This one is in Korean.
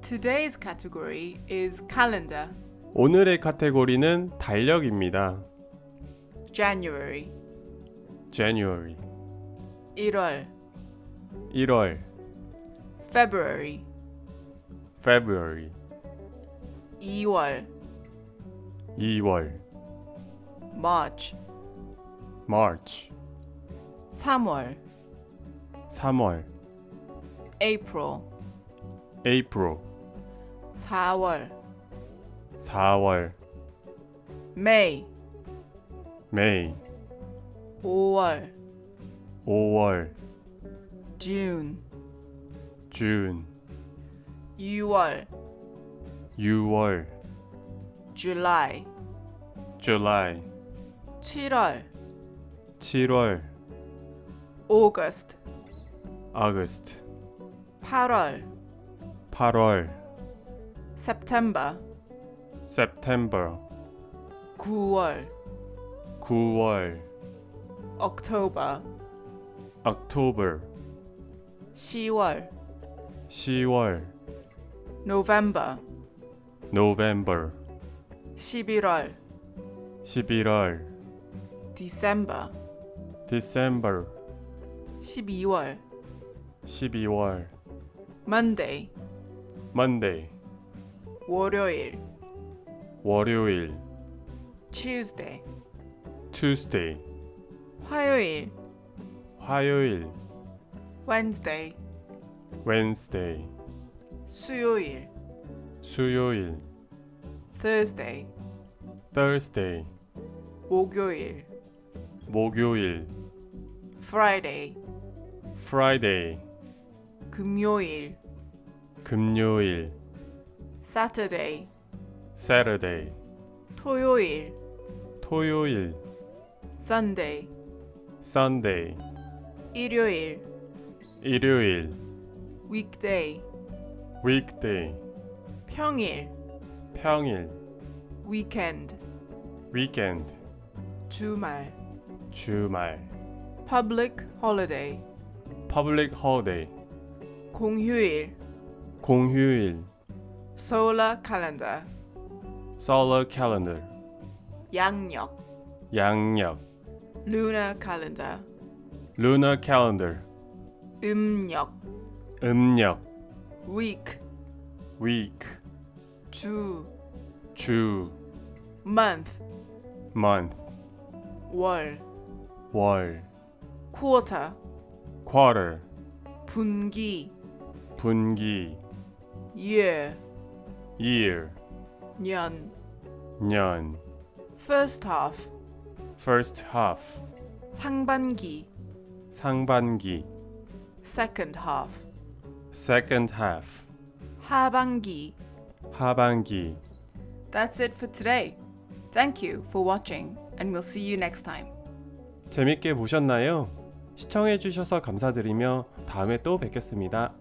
Today's category is calendar. 오늘의 카테고리는 달력입니다. January. January 1월. 1월 February. February 2월. 2월 March. March 3월. 3월 April. April 4월. 4월 May. May 5월. 5월 June. June 6월. 6월 July. July 7월. 7월 August. August 8월. 8월 September. September 9월. 9월 October. October 10월. 10월 November. November 11월. 11월 December. December 12월. 12월 Monday. Monday 월요일. 월요일 Tuesday. Tuesday 화요일. 화요일 Wednesday. Wednesday 수요일. 수요일 Thursday. Thursday 목요일. 목요일 Friday. Friday 금요일. 금요일 Saturday. Saturday 토요일. 토요일 Sunday. Sunday 일요일. 일요일 Weekday. Weekday 평일. 평일 Weekend. Weekend 주말. 주말 Public holiday. Public Holiday 공휴일. 공휴일 Solar calendar. Solar Calendar 양력. 양력 Lunar calendar. Lunar Calendar 음력. 음력 Week. Week 주. 주 Month. Month 월. 월 Quarter. Quarter 분기. 분기 Year. Year 년. 년 First half. First Half 상반기. 상반기 Second half. Second Half 하반기. 하반기 That's it for today. Thank you for watching, and we'll see you next time. 재밌게 보셨나요? 시청해주셔서 감사드리며 다음에 또 뵙겠습니다.